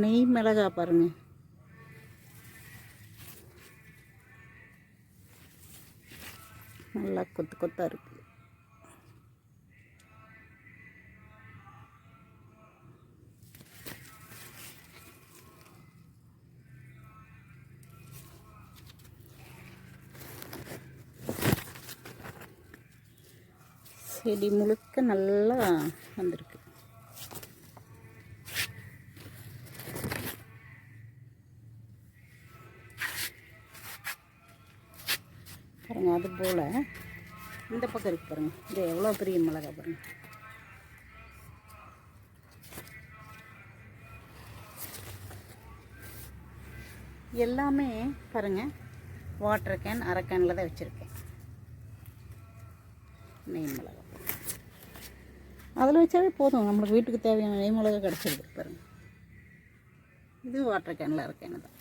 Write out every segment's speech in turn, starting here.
நெய் மிளகா பாருங்க. நல்லா கொத்து கொத்தா இருக்கு. செடி முழுக்க நல்லா வந்திருக்கு. பாருங்கள் அது போல். இந்த பக்கம் இருக்கு பாருங்கள் இது எவ்வளோ பெரிய மிளகா பாருங்கள் எல்லாமே பாருங்க வாட்டர் கேன் அரை கேனில் தான் வச்சுருக்கேன். நெய் மிளகா அதில் வச்சாவே போதும். நம்மளுக்கு வீட்டுக்கு தேவையான நெய் மிளகா கிடச்சிருக்கு பாருங்கள் இது வாட்டர் கேனில் அரை கேனு தான்.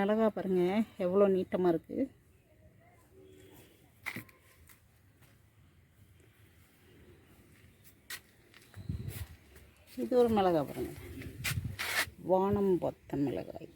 மிளகா பாருங்கள் எவ்வளோ நீட்டமாக இருக்குது இது ஒரு மிளகா பாருங்க. வானம் பொத்த மிளகாய்.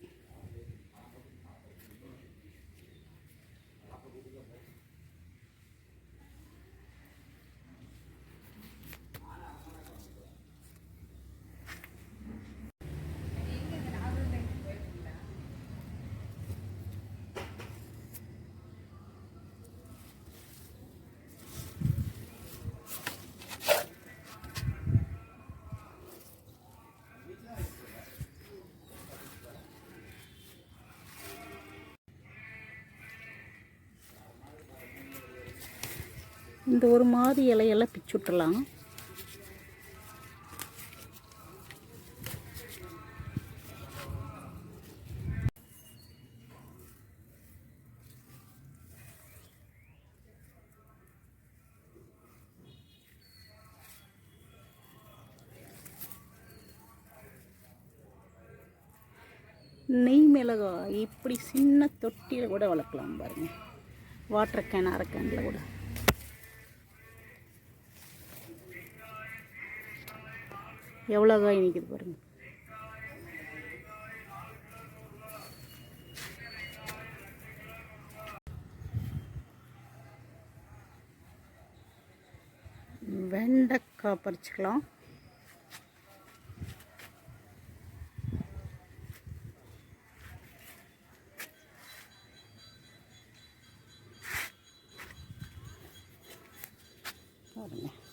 இந்த ஒரு மாதிரி இலையெல்லாம் பிச்சு விட்டுலாம் நெய் மிளகாய் இப்படி சின்ன தொட்டியில் கூட வளர்க்கலாம் பாருங்கள் வாட்டர் கேன் அரை கேனில் கூட. எவ்வளோ காய் நிற்கிது பாருங்கள் வெண்டைக்காய் பறிச்சுக்கலாம். பாருங்கள்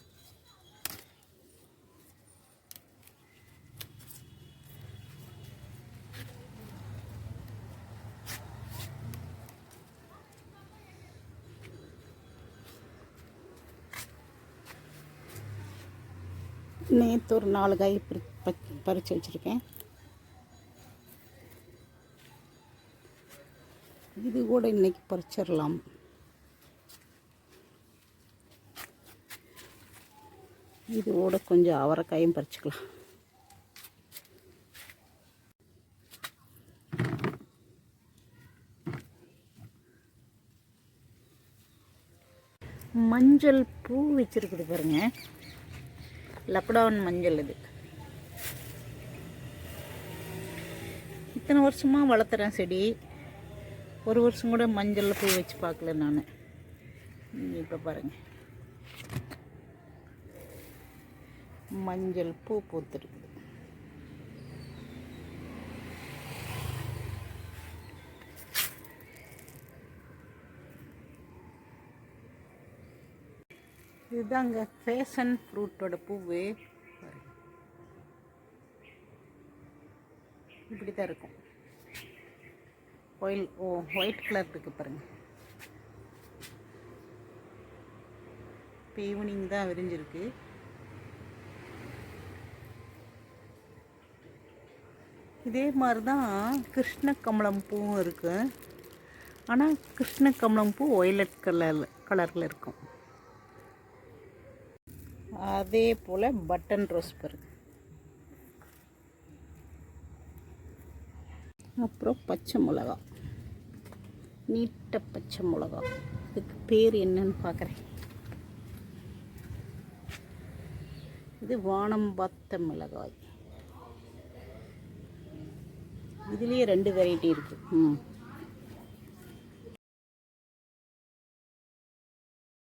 நேற்று ஒரு நாலு காய் பறி வச்சுருக்கேன். இது கூட இன்னைக்கு பறிச்சிடலாம். இது கூட கொஞ்சம் அவரைக்காயும் பறிச்சுக்கலாம். மஞ்சள் பூ வச்சுருக்குது பாருங்கள் லக்டவுன் மஞ்சள் இது. இத்தனை வருஷமாக வளர்த்துறேன் செடி. ஒரு வருஷம் கூட மஞ்சளில் பூ வச்சு பார்க்கல நான். இப்போ பாருங்கள் மஞ்சள் பூ பூத்துருக்கு இதுதாங்க ஃபேஷன் ஃப்ரூட்டோட பூவு. இப்படி தான் இருக்கும். ஒயில் ஓ ஒயிட் கலர் இருக்கு பாருங்க. இப்போ ஈவினிங் தான் விரிஞ்சிருக்கு. இதே மாதிரி தான் கிருஷ்ண கமலம் பூவும் இருக்கு. ஆனால் கிருஷ்ண கமலம் பூ ஒய்லட் கலர் கலரில் இருக்கும். அதே போல் பட்டன் ரோஸ் பாருங்க. அப்புறம் பச்சை மிளகா. நீட்ட பச்சை மிளகா. இதுக்கு பேர் என்னன்னு பார்க்குறேன் இது வானம்பாத்த மிளகாய். இதுலேயே ரெண்டு வெரைட்டி இருக்குது ம்.